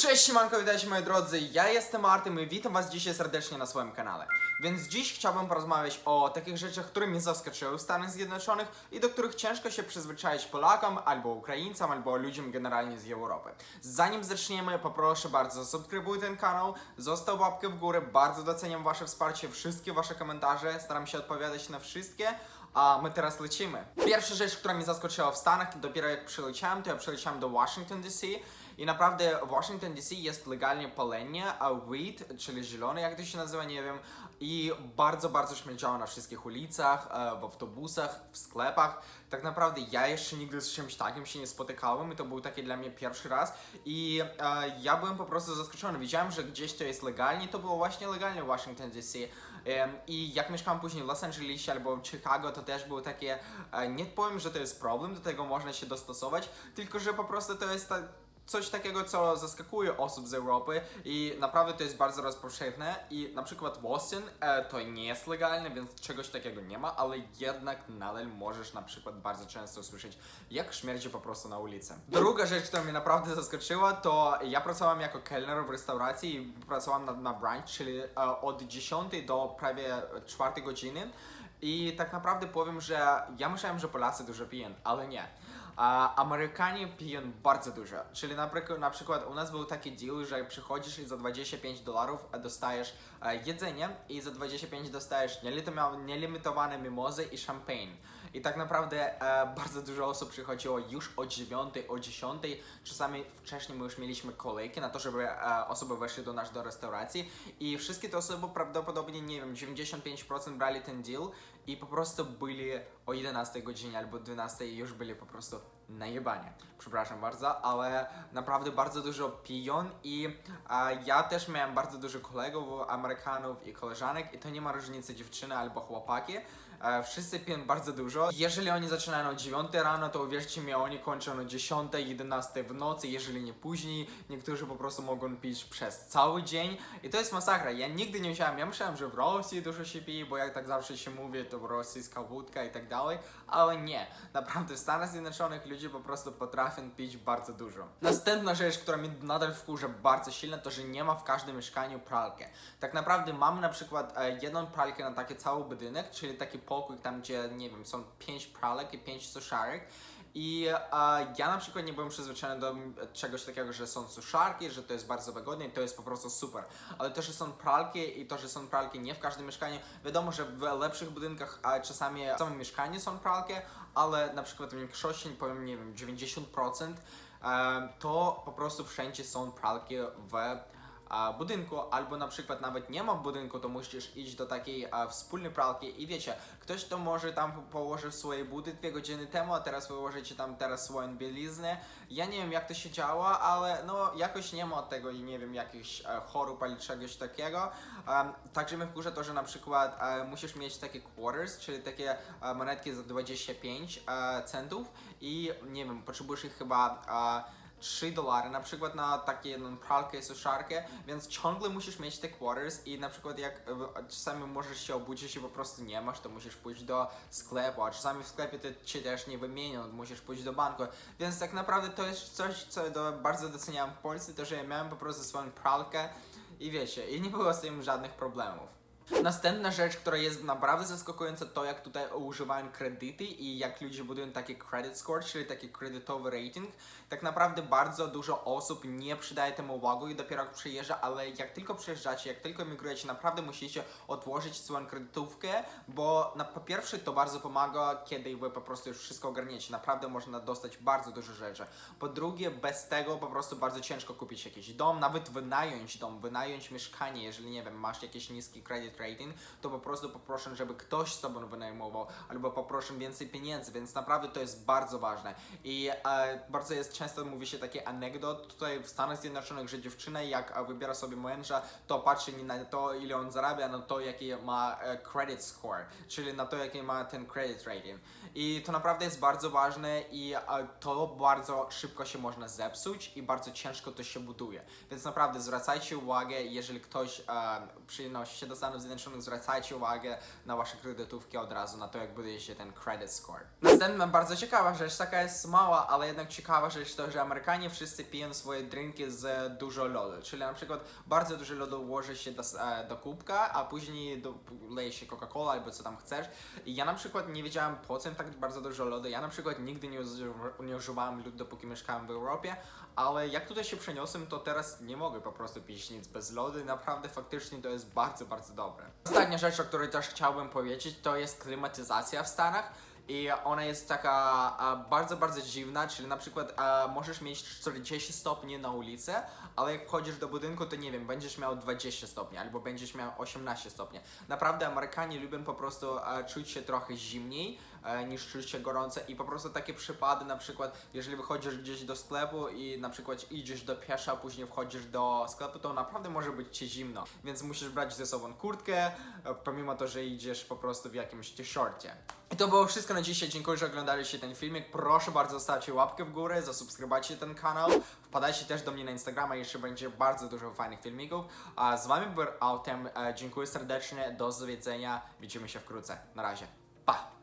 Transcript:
Cześć, siemanko, witajcie moi drodzy, ja jestem Artem i witam was dzisiaj serdecznie na swoim kanale. Więc dziś chciałbym porozmawiać o takich rzeczach, które mnie zaskoczyły w Stanach Zjednoczonych i do których ciężko się przyzwyczaić Polakom, albo Ukraińcom, albo ludziom generalnie z Europy. Zanim zaczniemy, poproszę bardzo, subskrybuj ten kanał, zostaw łapkę w górę, bardzo doceniam wasze wsparcie, wszystkie wasze komentarze, staram się odpowiadać na wszystkie. A my teraz lecimy. Pierwsza rzecz, która mnie zaskoczyła w Stanach, dopiero jak przyleciałem, to ja przyleciałem do Washington DC i naprawdę Washington DC jest legalnie palenie, a weed, czyli zielony, jak to się nazywa, nie wiem, i bardzo, bardzo śmierdziało na wszystkich ulicach, e, w autobusach, w sklepach. Tak naprawdę ja jeszcze nigdy z czymś takim się nie spotykałem i to był taki dla mnie pierwszy raz i e, ja byłem po prostu zaskoczony. Wiedziałem, że gdzieś to jest legalnie, to było właśnie legalnie w Washington DC. Em, I jak mieszkałem później w Los Angelesie albo w Chicago, to też było takie, e, nie powiem, że to jest problem, do tego można się dostosować, tylko że po prostu to jest ta, coś takiego, co zaskakuje osób z Europy i naprawdę to jest bardzo rozpowszechne i na przykład w Austin e, to nie jest legalne, więc czegoś takiego nie ma, ale jednak nadal możesz na przykład bardzo często usłyszeć, jak śmierdzi po prostu na ulicy. Druga rzecz, która mnie naprawdę zaskoczyła, to ja pracowałem jako kelner w restauracji i pracowałem na, na brunch, czyli e, od 10 do prawie 4 godziny i tak naprawdę powiem, że ja myślałem, że Polacy dużo piją, ale nie. A Amerykanie piją bardzo dużo. Czyli na, na przykład u nas był taki deal, że przychodzisz i za 25 dolarów dostajesz e, jedzenie i za 25 dostajesz nielimitowane, mimozy i champagne. I tak naprawdę e, bardzo dużo osób przychodziło już o 9, o 10. Czasami wcześniej my już mieliśmy kolejki na to, żeby e, osoby weszły do nas do restauracji i wszystkie te osoby prawdopodobnie, nie wiem, 95% brali ten deal i po prostu byli o 11 godzinie albo 12 i już byli po prostu najebanie. Przepraszam bardzo, ale naprawdę bardzo dużo piją i e, ja też miałem bardzo dużo kolegów, Amerykanów i koleżanek i to nie ma różnicy dziewczyny albo chłopaki. E, wszyscy piją bardzo dużo. Jeżeli oni zaczynają o 9 rano, to uwierzcie mi, oni kończą o 10, 11 w nocy, jeżeli nie później. Niektórzy po prostu mogą pić przez cały dzień i to jest masakra. Ja nigdy nie myślałem, ja myślałem, że w Rosji dużo się pije, bo jak tak zawsze się mówi, to rosyjska wódka i tak dalej, ale nie. Naprawdę w Stanach Zjednoczonych ludzie po prostu potrafią pić bardzo dużo. Następna rzecz, która mnie nadal wkurza bardzo silnie, to że nie ma w każdym mieszkaniu pralkę. Tak naprawdę mamy na przykład e, jedną pralkę na taki cały budynek, czyli taki pokój tam, gdzie nie wiem, są pięć pralek i pięć suszarek. I ja na przykład nie byłem przyzwyczajony do czegoś takiego, że są suszarki, że to jest bardzo wygodne i to jest po prostu super. Ale to, że są pralki i to, że są pralki nie w każdym mieszkaniu, wiadomo, że w lepszych budynkach a czasami w samym mieszkaniu są pralki, ale na przykład w większości, powiem, nie wiem, 90% e, to po prostu wszędzie są pralki w budynku, albo na przykład nawet nie ma budynku, to musisz iść do takiej wspólnej pralki i wiecie, ktoś to może tam po- położył swoje buty dwie godziny temu, a teraz wyłożycie tam teraz swoją bieliznę. Ja nie wiem jak to się działa, ale no jakoś nie ma tego i nie wiem jakichś e, chorób albo czegoś takiego. Także mnie wkurza to, że na przykład e, musisz mieć takie quarters, czyli takie e, monetki za 25 e, centów i nie wiem, potrzebujesz ich chyba 3 dolary na przykład na takie jedną pralkę suszarkę, więc ciągle musisz mieć te quarters i na przykład jak e, czasami możesz się obudzić i po prostu nie masz, to musisz pójść do sklepu, a czasami w sklepie to cię też nie wymienią, musisz pójść do banku, więc tak naprawdę to jest coś, co do, bardzo doceniam w Polsce, to że ja miałem po prostu swoją pralkę i wiecie, i nie było z tym żadnych problemów. Następna rzecz, która jest naprawdę zaskakująca, to jak tutaj używają kredyty i jak ludzie budują taki credit score, czyli taki kredytowy rating. Tak naprawdę bardzo dużo osób nie przydaje temu uwagi i dopiero jak przyjeżdża, ale jak tylko przyjeżdżacie, jak tylko emigrujecie, naprawdę musicie odłożyć swoją kredytówkę, bo na, po pierwsze to bardzo pomaga, kiedy wy po prostu już wszystko ogarniecie. Naprawdę można dostać bardzo dużo rzeczy. Po drugie, bez tego po prostu bardzo ciężko kupić jakiś dom, nawet wynająć dom, wynająć mieszkanie, jeżeli nie wiem, masz jakiś niski credit to po prostu poproszę, żeby ktoś z tobą wynajmował, albo poproszę więcej pieniędzy, więc naprawdę to jest bardzo ważne. I e, bardzo jest często mówi się taki anegdot tutaj w Stanach Zjednoczonych, że dziewczyna jak e, wybiera sobie męża, to patrzy nie na to, ile on zarabia, na to, jaki ma e, credit score, czyli na to, jaki ma ten credit rating. I to naprawdę jest bardzo ważne i e, to bardzo szybko się można zepsuć i bardzo ciężko to się buduje. Więc naprawdę zwracajcie uwagę, jeżeli ktoś e, przynosi się do Stanów Zjednoczonych, zwracajcie uwagę na wasze kredytówki od razu, na to jak buduje się ten credit score. Następna bardzo ciekawa rzecz, taka jest mała, ale jednak ciekawa rzecz to, że Amerykanie wszyscy piją swoje drinki z dużo lodu, czyli na przykład bardzo dużo lodu ułoży się do, e, do kubka, a później do, leje się Coca-Cola albo co tam chcesz. I ja na przykład nie wiedziałem po co tak bardzo dużo lodu. Ja na przykład nigdy nie, nie używałem lodu, dopóki mieszkałem w Europie, ale jak tutaj się przeniosłem, to teraz nie mogę po prostu pić nic bez lodu i naprawdę faktycznie to jest bardzo, bardzo dobre. Ostatnia rzecz, o której też chciałbym powiedzieć, to jest klimatyzacja w Stanach. I ona jest taka a, bardzo, bardzo dziwna, czyli na przykład a, możesz mieć 40 stopni na ulicy, ale jak wchodzisz do budynku, to nie wiem, będziesz miał 20 stopni albo będziesz miał 18 stopni. Naprawdę Amerykanie lubią po prostu a, czuć się trochę zimniej e, niż czuć się gorąco i po prostu takie przypady, na przykład jeżeli wychodzisz gdzieś do sklepu i na przykład idziesz do piesza, a później wchodzisz do sklepu, to naprawdę może być ci zimno, więc musisz brać ze sobą kurtkę, e, pomimo to, że idziesz po prostu w jakimś t-shircie. I to było wszystko na dzisiaj. Dziękuję, że oglądaliście ten filmik. Proszę bardzo, zostawcie łapkę w górę, zasubskrybujcie ten kanał. Wpadajcie też do mnie na Instagrama, jeszcze będzie bardzo dużo fajnych filmików. A z wami był Autem. E, Dziękuję serdecznie, do zwiedzenia. Widzimy się wkrótce. Na razie. Pa!